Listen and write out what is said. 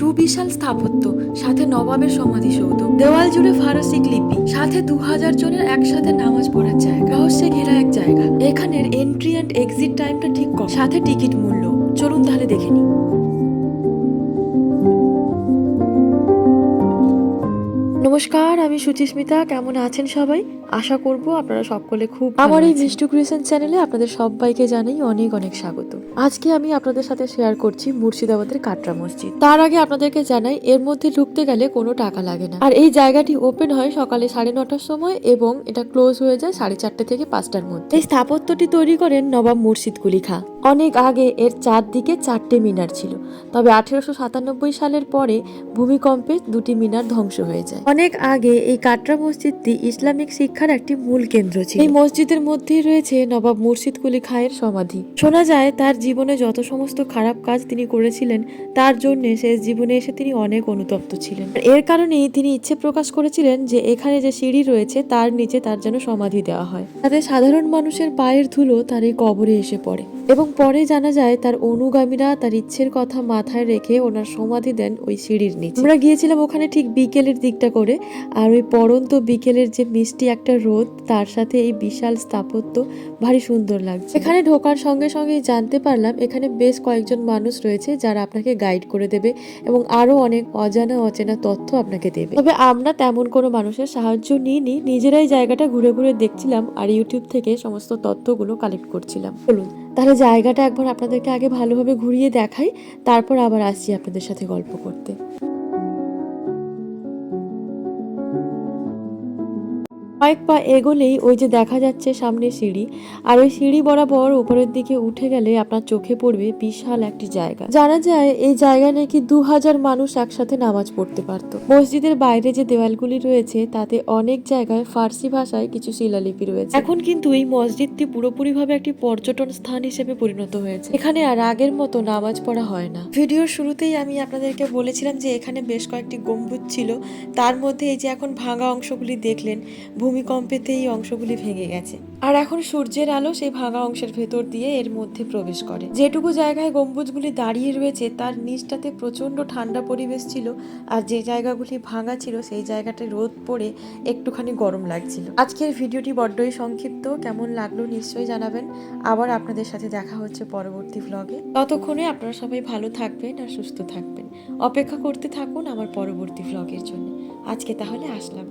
সুবিশাল স্থাপত্য, সাথে নবাবের সমাধিসৌধ দেওয়াল জুড়ে ফারসিক লিপি, সাথে দু হাজার জনের একসাথে নামাজ পড়ার জায়গা। রহস্যে ঘেরা এক জায়গা। এখানের এন্ট্রি অ্যান্ড এক্সিট টাইমটা ঠিক কম সাথে টিকিট মূল্য। চলুন তাহলে দেখে নিই। নমস্কার, আমি সুচিস্মিতা। কেমন আছেন সবাই? আশা করব আপনারা সকলে খুব আমার এই মিষ্টু ক্রিয়েশন চ্যানেলে আপনাদের সবাইকে জানাই অনেক অনেক স্বাগত। আজকে আমি আপনাদের সাথে শেয়ার করছি মুর্শিদাবাদের কাটরা মসজিদ। তার আগে আপনাদেরকে জানাই এর মধ্যে ঢুকতে গেলে কোনো টাকা লাগে না। আর এই জায়গাটি ওপেন হয় সকালে সাড়ে নটার সময় এবং এটা ক্লোজ হয়ে যায় সাড়ে চারটে থেকে পাঁচটার মধ্যে। এই স্থাপত্যটি তৈরি করেন নবাব মুর্শিদ কুলি খা। অনেক আগে এর চারদিকে চারটে মিনার ছিল। তবে আঠেরোশো সাতানব্বই সালের পরে ভূমিকম্পে দুটি মিনার ধ্বংস হয়ে যায়। অনেক আগে এই কাটরা মসজিদটি ইসলামিক শিক্ষার একটি মূল কেন্দ্র ছিল। এই মসজিদের মধ্যেই রয়েছে নবাব মুর্শিদ কুলি খায়ের সমাধি। শোনা যায়, তার জীবনে যত সমস্ত খারাপ কাজ তিনি করেছিলেন, তার জন্য শেষ জীবনে এসে তিনি অনেক অনুতপ্ত ছিলেন। এর কারণেই তিনি ইচ্ছে প্রকাশ করেছিলেন যে, এখানে যে সিঁড়ি রয়েছে, তার নিচে তার যেন সমাধি দেওয়া হয়। তাতে সাধারণ মানুষের পায়ের ধুলো তার এই কবরে এসে পড়ে। এবং পরে জানা যায়, তার অনুগামীরা তার ইচ্ছের কথা মাথায় রেখে ওনার সমাধি দেন ওই সিঁড়ির নিচে। আমরা গিয়েছিলাম ওখানে ঠিক বিকেলের দিকটা করে, আর ওই পরন্ত বিকেলের যে মিষ্টি একটা রোদ, তার সাথে এই বিশাল স্থাপত্য ভারী সুন্দর লাগছে। এখানে ঢোকার সঙ্গে সঙ্গে জানতে পারলাম, এখানে বেশ কয়েকজন মানুষ রয়েছে যারা আপনাকে গাইড করে দেবে এবং আরও অনেক অজানা অচেনা তথ্য আপনাকে দেবে। তবে আমরা তেমন কোনো মানুষের সাহায্য নিইনি, নিজেরাই জায়গাটা ঘুরে ঘুরে দেখছিলাম আর ইউটিউব থেকে সমস্ত তথ্যগুলো কালেক্ট করছিলাম। বলুন তাহলে জায়গাটা একবার আপনাদেরকে আগে ভালোভাবে ঘুরিয়ে দেখাই, তারপর আবার আসছি আপনাদের সাথে গল্প করতে। কয়েক পা এগোলেই ওই যে দেখা যাচ্ছে সামনে সিঁড়ি, আর ওই সিঁড়ি বরাবর উপরের দিকে উঠে গেলে আপনার চোখে পড়বে বিশাল একটি জায়গা। জানা যায় এই জায়গায় নাকি দু হাজার মানুষ একসাথে নামাজ পড়তে পারত। মসজিদের বাইরে যে দেওয়ালগুলি রয়েছে, তাতে অনেক জায়গায় ফার্সি ভাষায় কিছু শিলালিপি রয়েছে। এখন কিন্তু এই মসজিদটি পুরোপুরিভাবে একটি পর্যটন স্থান হিসেবে পরিণত হয়েছে। এখানে আর আগের মতো নামাজ পড়া হয় না। ভিডিওর শুরুতেই আমি আপনাদেরকে বলেছিলাম যে এখানে বেশ কয়েকটি গম্বুজ ছিল। তার মধ্যে এই যে এখন ভাঙা অংশগুলি দেখলেন ভূমিকম্পেতে এই অংশগুলি ভেঙে গেছে। আর এখন সূর্যের আলো সেই ভাঙা অংশের ভেতর দিয়ে এর মধ্যে প্রবেশ করে। যেটুকু জায়গায় গম্বুজগুলি দাঁড়িয়ে রয়েছে, তার নিচটাতে প্রচণ্ড ঠান্ডা পরিবেশ ছিল আর যে জায়গাগুলি ভাঙা ছিল, সেই জায়গাটা রোদ পড়ে একটুখানি গরম লাগছিল। আজকের ভিডিওটি বড্ডই সংক্ষিপ্ত। কেমন লাগল নিশ্চয়ই জানাবেন। আবার আপনাদের সাথে দেখা হচ্ছে পরবর্তী ভ্লগে ততক্ষণে আপনারা সবাই ভালো থাকবেন আর সুস্থ থাকবেন। অপেক্ষা করতে থাকুন আমার পরবর্তী ভ্লগের জন্য। আজকে তাহলে আসলাম।